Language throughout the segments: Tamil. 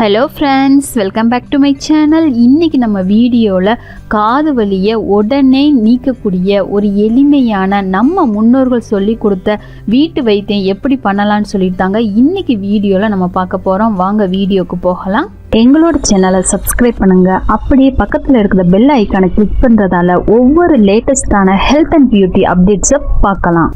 Hello friends welcome back to my channel இன்றைக்கி நம்ம வீடியோவில் காது வலியை உடனே நீக்கக்கூடிய ஒரு எளிமையான நம்ம முன்னோர்கள் சொல்லி கொடுத்த வீட்டு வைத்தியம் எப்படி பண்ணலான்னு சொல்லியிருந்தாங்க இன்றைக்கி வீடியோவில் நம்ம பார்க்க போகிறோம் வாங்க வீடியோக்கு போகலாம். எங்களோட சேனலை சப்ஸ்கிரைப் பண்ணுங்க. அப்படியே பக்கத்தில் இருக்கிற பெல் ஐக்கானை கிளிக் பண்ணுறதால ஒவ்வொரு லேட்டஸ்டான ஹெல்த் அண்ட் பியூட்டி அப்டேட்ஸை பார்க்கலாம்.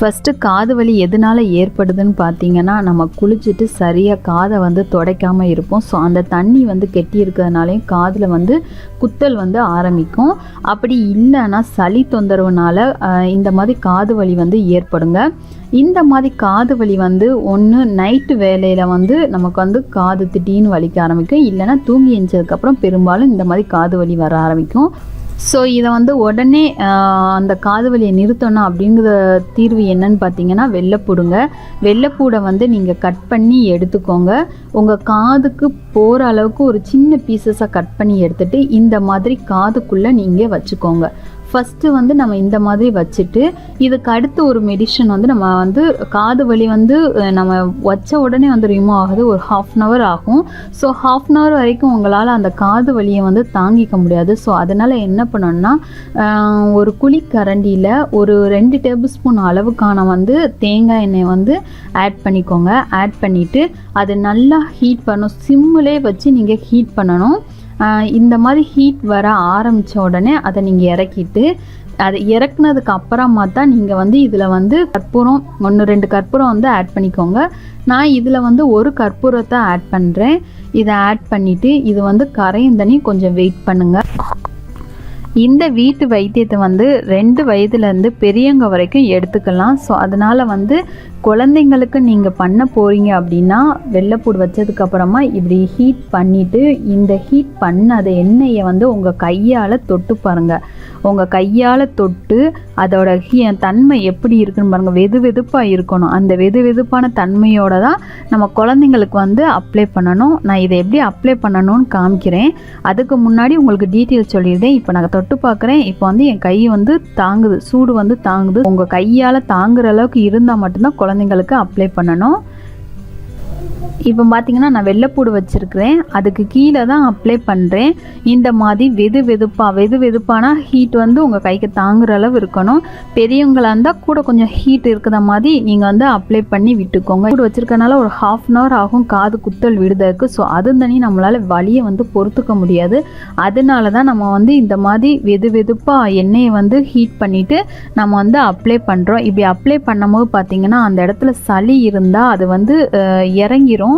ஃபஸ்ட்டு காது வலி எதனால் ஏற்படுதுன்னு பார்த்தீங்கன்னா நம்ம குளிச்சுட்டு சரியாக காதை வந்து துடைக்காமல் இருப்போம். ஸோ அந்த தண்ணி வந்து கெட்டி இருக்கிறதுனாலையும் காதில் வந்து குத்தல் வந்து ஆரம்பிக்கும். அப்படி இல்லைன்னா சளி தொந்தரவுனால இந்த மாதிரி காது வலி வந்து ஏற்படுங்க. இந்த மாதிரி காது வலி வந்து ஒன்று நைட்டு வேலையில் வந்து நமக்கு வந்து காது திட்டின்னு வலிக்க ஆரம்பிக்கும். இல்லைன்னா தூங்கி எழுந்ததுக்கப்புறம் பெரும்பாலும் இந்த மாதிரி காது வலி வர ஆரம்பிக்கும். ஸோ இதை வந்து உடனே அந்த காது வலியை நிறுத்தணும் அப்படிங்கிற தீர்வு என்னன்னு பார்த்தீங்கன்னா வெள்ளைப்பூடுங்க வெள்ளைப்பூடை வந்து நீங்கள் கட் பண்ணி எடுத்துக்கோங்க. உங்கள் காதுக்கு போகிற அளவுக்கு ஒரு சின்ன பீசஸாக கட் பண்ணி எடுத்துட்டு இந்த மாதிரி காதுக்குள்ளே நீங்கள் வச்சுக்கோங்க. ஃபஸ்ட்டு வந்து நம்ம இந்த மாதிரி வச்சுட்டு இதுக்கு அடுத்து ஒரு மெடிஷன் வந்து நம்ம வந்து காது வலி வந்து நம்ம வச்ச உடனே வந்து ரிமூவ் ஆகுது. ஒரு ஹாஃப் அன் ஹவர் ஆகும். ஸோ ஹாஃப் அன் ஹவர் வரைக்கும் உங்களால் அந்த காது வலியை வந்து தாங்கிக்க முடியாது. ஸோ அதனால் என்ன பண்ணணும்னா ஒரு ஒரு குழிக்கரண்டியில் ஒரு ரெண்டு டேபிள் ஸ்பூன் அளவுக்கான வந்து தேங்காய் எண்ணெய் வந்து ஆட் பண்ணிக்கோங்க. ஆட் பண்ணிவிட்டு அது நல்லா ஹீட் பண்ணணும். சிம்மிலே வச்சு நீங்கள் ஹீட் பண்ணணும். இந்த மாதிரி ஹீட் வர ஆரம்பித்த உடனே அதை நீங்கள் இறக்கிட்டு அது இறக்குனதுக்கு அப்புறமா தான் நீங்கள் வந்து இதில் வந்து கற்பூரம் ஒன்று ரெண்டு கற்பூரம் வந்து ஆட் பண்ணிக்கோங்க. நான் இதில் வந்து ஒரு கற்பூரத்தை ஆட் பண்ணுறேன் இதை ஆட் பண்ணிவிட்டு இது வந்து கரையும் கொஞ்சம் வெயிட் பண்ணுங்கள் இந்த வீட்டு வைத்தியத்தை வந்து ரெண்டு வயதுலேருந்து பெரியவங்க வரைக்கும் எடுத்துக்கலாம். ஸோ அதனால் வந்து குழந்தைங்களுக்கு நீங்கள் பண்ண போகிறீங்க அப்படின்னா வெள்ளைப்பூடு வச்சதுக்கப்புறமா இப்படி ஹீட் பண்ணிவிட்டு இந்த ஹீட் பண்ண அதை எண்ணெயை வந்து உங்கள் கையால் தொட்டு பாருங்கள் உங்கள் கையால் தொட்டு அதோட ஹீ தன்மை எப்படி இருக்குன்னு பாருங்கள் வெது வெதுப்பாக இருக்கணும். அந்த வெது வெதுப்பான தன்மையோடு தான் நம்ம குழந்தைங்களுக்கு வந்து அப்ளை பண்ணணும். நான் இதை எப்படி அப்ளை பண்ணணும்னு காமிக்கிறேன். அதுக்கு முன்னாடி உங்களுக்கு டீட்டெயில் சொல்லியிருந்தேன். இப்போ நான் தொட்டு பார்க்குறேன் இப்போ வந்து என் கை வந்து தாங்குது. சூடு வந்து தாங்குது. உங்கள் கையால் தாங்குற அளவுக்கு இருந்தால் மட்டும்தான் குழந்தைங்களுக்கு அப்ளை பண்ணணும். இப்போ பார்த்தீங்கன்னா நான் வெள்ளைப்பூடு வச்சுருக்கிறேன். அதுக்கு கீழே தான் அப்ளை பண்ணுறேன் இந்த மாதிரி வெது வெதுப்பாக வெது வெதுப்பானா ஹீட் வந்து உங்கள் கைக்கு தாங்குற அளவு இருக்கணும். பெரியவங்களாக இருந்தால் கூட கொஞ்சம் ஹீட் இருக்கிற மாதிரி நீங்கள் வந்து அப்ளை பண்ணி விட்டுக்கோங்க. கூட வச்சுருக்கனால ஒரு ஹாஃப் அன் ஹவர் ஆகும் காது குத்தல் விடுதற்கு ஸோ அது தனி நம்மளால் வலியை வந்து பொறுத்துக்க முடியாது. அதனால தான் நம்ம வந்து இந்த மாதிரி வெது வெதுப்பாக எண்ணெயை வந்து ஹீட் பண்ணிவிட்டு நம்ம வந்து அப்ளை பண்ணுறோம் இப்படி அப்ளை பண்ணும்போது பார்த்தீங்கன்னா அந்த இடத்துல சளி இருந்தால் அது வந்து இறங்கிரும்.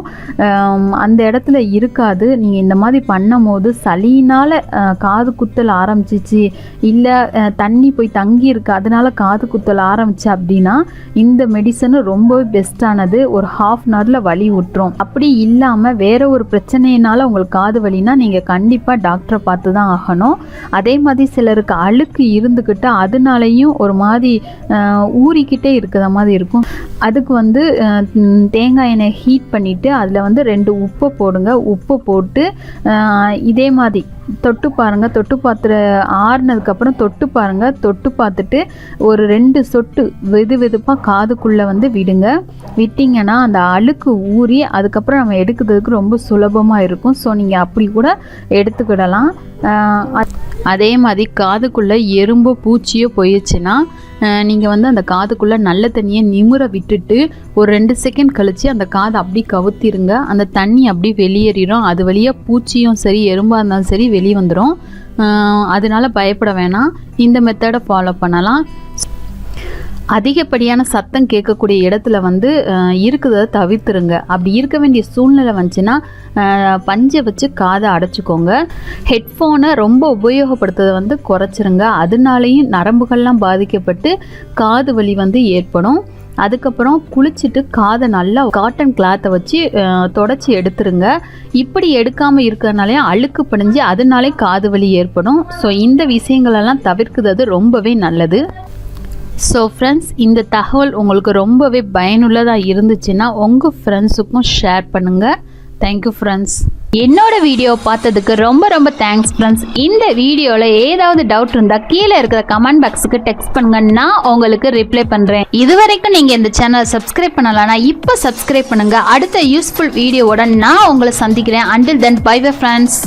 ஆம், அந்த இடத்துல இருக்காது. நீங்கள் இந்த மாதிரி பண்ணும்போது சளியினால் காது குத்தல் ஆரம்பிச்சிச்சு. இல்லை தண்ணி போய் தங்கி இருக்குது அதனால காது குத்தல் ஆரம்பிச்சு அப்படின்னா இந்த மெடிசனு ரொம்பவே பெஸ்ட்டானது ஒரு ஹாஃப் அன் ஹவரில் வலி விட்டுரும் அப்படி இல்லாமல் வேற ஒரு பிரச்சனையினால உங்களுக்கு காது வலினா நீங்கள் கண்டிப்பாக டாக்டரை பார்த்து தான் ஆகணும். அதே மாதிரி சிலருக்கு அழுக்கு இருந்துக்கிட்டு அதனாலையும் ஒரு மாதிரி ஊறிக்கிட்டே இருக்கிற மாதிரி இருக்கும். அதுக்கு வந்து தேங்காய் எண்ணெய் ஹீட் பண்ணிவிட்டு அதில் வந்து ரெண்டு உப்பை போடுங்க. உப்பை போட்டு இதே மாதிரி தொட்டு பாருங்கள் தொட்டு பார்த்துட்டு ஆறுனதுக்கப்புறம் தொட்டு பாருங்கள் தொட்டு பார்த்துட்டு ஒரு ரெண்டு சொட்டு வெது வெதுப்பாக காதுக்குள்ளே வந்து விடுங்க. விட்டிங்கன்னா அந்த அழுக்கு ஊறி அதுக்கப்புறம் நம்ம எடுக்கிறதுக்கு ரொம்ப சுலபமாக இருக்கும். ஸோ நீங்கள் அப்படி கூட எடுத்துக்கிடலாம். அதே மாதிரி காதுக்குள்ளே எறும்போ பூச்சியோ போயிடுச்சுன்னா நீங்கள் வந்து அந்த காதுக்குள்ளே நல்ல தண்ணியை நிமுற விட்டுட்டு ஒரு ரெண்டு செகண்ட் கழித்து அந்த காதை அப்படி கவுத்திருங்க. அந்த தண்ணி அப்படி வெளியேறிடும். அது வழியாக பூச்சியும் சரி எறும்பாக இருந்தாலும் சரி வெளியே வந்துடும் அதனால பயப்பட வேணாம். இந்த மெத்தடை ஃபாலோ பண்ணலாம். அதிகப்படியான சத்தம் கேட்கக்கூடிய இடத்துல வந்து இருக்கிறத தவிர்த்துருங்க. அப்படி இருக்க வேண்டிய சூழ்நிலை வந்துச்சுன்னா பஞ்சை வச்சு காதை அடைச்சிக்கோங்க. ஹெட்ஃபோனை ரொம்ப உபயோகப்படுத்துறதை வந்து குறைச்சிருங்க. அதனாலேயும் நரம்புகள்லாம் பாதிக்கப்பட்டு காது வலி வந்து ஏற்படும். அதுக்கப்புறம் குளிச்சுட்டு காதை நல்லா காட்டன் கிளாத்தை வச்சு தொடச்சி எடுத்துருங்க. இப்படி எடுக்காமல் இருக்கிறதுனாலே அழுக்கு படிஞ்சு அதனாலே காது வலி ஏற்படும். ஸோ இந்த விஷயங்களெல்லாம் தவிர்க்கிறது ரொம்பவே நல்லது. ஸோ ஃப்ரெண்ட்ஸ் இந்த தகவல் உங்களுக்கு ரொம்பவே பயனுள்ளதாக இருந்துச்சுன்னா உங்கள் ஃப்ரெண்ட்ஸுக்கும் ஷேர் பண்ணுங்கள் தேங்க்யூ ஃப்ரெண்ட்ஸ் என்னோட வீடியோ பார்த்ததுக்கு ரொம்ப ரொம்ப தேங்க்ஸ் ஃப்ரெண்ட்ஸ் இந்த வீடியோவில் ஏதாவது டவுட் இருந்தால் கீழே இருக்கிற கமெண்ட் பாக்ஸுக்கு டெக்ஸ்ட் பண்ணுங்க. நான் உங்களுக்கு ரிப்ளை பண்ணுறேன் இது வரைக்கும் நீங்கள் இந்த சேனலை சப்ஸ்கிரைப் பண்ணலன்னா இப்போ சப்ஸ்கிரைப் பண்ணுங்க. அடுத்த யூஸ்ஃபுல் வீடியோவோட நான் உங்களை சந்திக்கிறேன். Until then bye bye friends